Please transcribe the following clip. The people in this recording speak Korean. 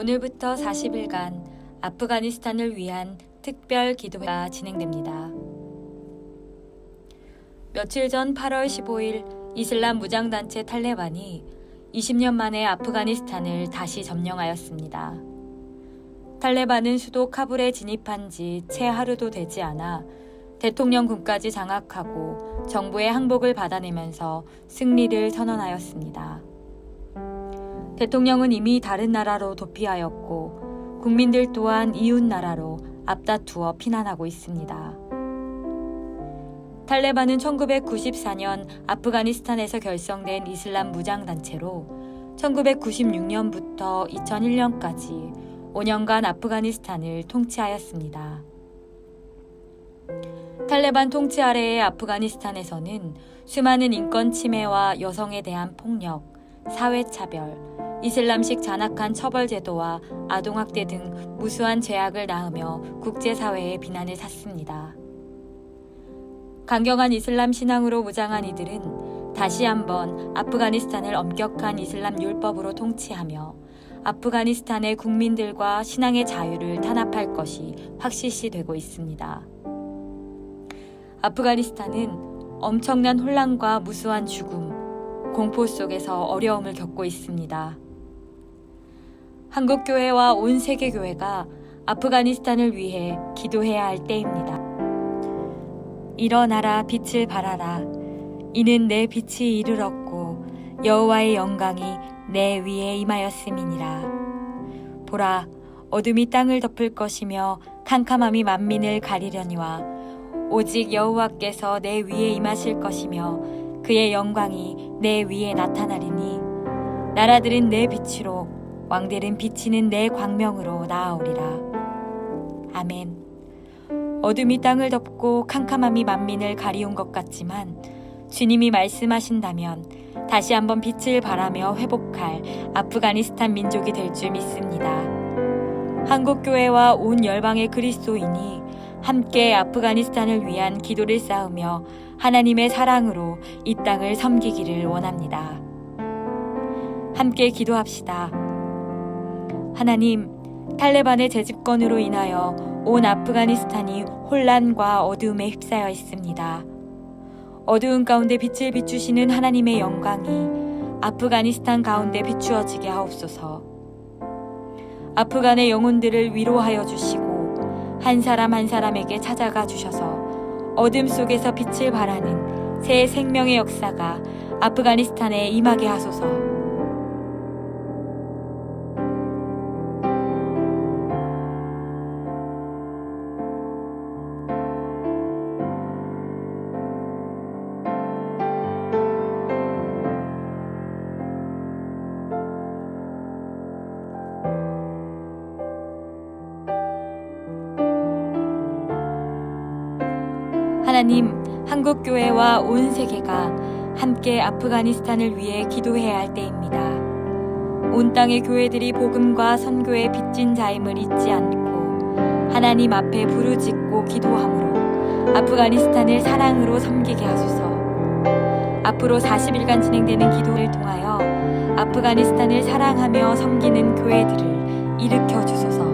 오늘부터 40일간 아프가니스탄을 위한 특별 기도회가 진행됩니다. 며칠 전 8월 15일 이슬람 무장단체 탈레반이 20년 만에 아프가니스탄을 다시 점령하였습니다. 탈레반은 수도 카불에 진입한 지 채 하루도 되지 않아 대통령궁까지 장악하고 정부의 항복을 받아내면서 승리를 선언하였습니다. 대통령은 이미 다른 나라로 도피하였고 국민들 또한 이웃 나라로 앞다투어 피난하고 있습니다. 탈레반은 1994년 아프가니스탄에서 결성된 이슬람 무장단체로 1996년부터 2001년까지 5년간 아프가니스탄을 통치하였습니다. 탈레반 통치 아래의 아프가니스탄에서는 수많은 인권 침해와 여성에 대한 폭력, 사회차별, 이슬람식 잔악한 처벌 제도와 아동학대 등 무수한 죄악을 낳으며 국제사회의 비난을 샀습니다. 강경한 이슬람 신앙으로 무장한 이들은 다시 한번 아프가니스탄을 엄격한 이슬람 율법으로 통치하며 아프가니스탄의 국민들과 신앙의 자유를 탄압할 것이 확실시 되고 있습니다. 아프가니스탄은 엄청난 혼란과 무수한 죽음, 공포 속에서 어려움을 겪고 있습니다. 한국교회와 온 세계교회가 아프가니스탄을 위해 기도해야 할 때입니다. 일어나라 빛을 발하라. 이는 내 빛이 이르렀고 여호와의 영광이 내 위에 임하였음이니라. 보라, 어둠이 땅을 덮을 것이며 캄캄함이 만민을 가리려니와 오직 여호와께서 내 위에 임하실 것이며 그의 영광이 내 위에 나타나리니 나라들은 내 빛으로 왕들은 비치는 내 광명으로 나아오리라. 아멘. 어둠이 땅을 덮고 캄캄함이 만민을 가리운 것 같지만 주님이 말씀하신다면 다시 한번 빛을 발하며 회복할 아프가니스탄 민족이 될 줄 믿습니다. 한국교회와 온 열방의 그리스도인이 함께 아프가니스탄을 위한 기도를 쌓으며 하나님의 사랑으로 이 땅을 섬기기를 원합니다. 함께 기도합시다. 하나님, 탈레반의 재집권으로 인하여 온 아프가니스탄이 혼란과 어두움에 휩싸여 있습니다. 어두운 가운데 빛을 비추시는 하나님의 영광이 아프가니스탄 가운데 비추어지게 하옵소서. 아프간의 영혼들을 위로하여 주시고 한 사람 한 사람에게 찾아가 주셔서 어둠 속에서 빛을 발하는 새 생명의 역사가 아프가니스탄에 임하게 하소서. 하나님, 한국교회와 온 세계가 함께 아프가니스탄을 위해 기도해야 할 때입니다. 온 땅의 교회들이 복음과 선교의 빚진 자임을 잊지 않고 하나님 앞에 부르짖고 기도함으로 아프가니스탄을 사랑으로 섬기게 하소서. 앞으로 40일간 진행되는 기도를 통하여 아프가니스탄을 사랑하며 섬기는 교회들을 일으켜 주소서.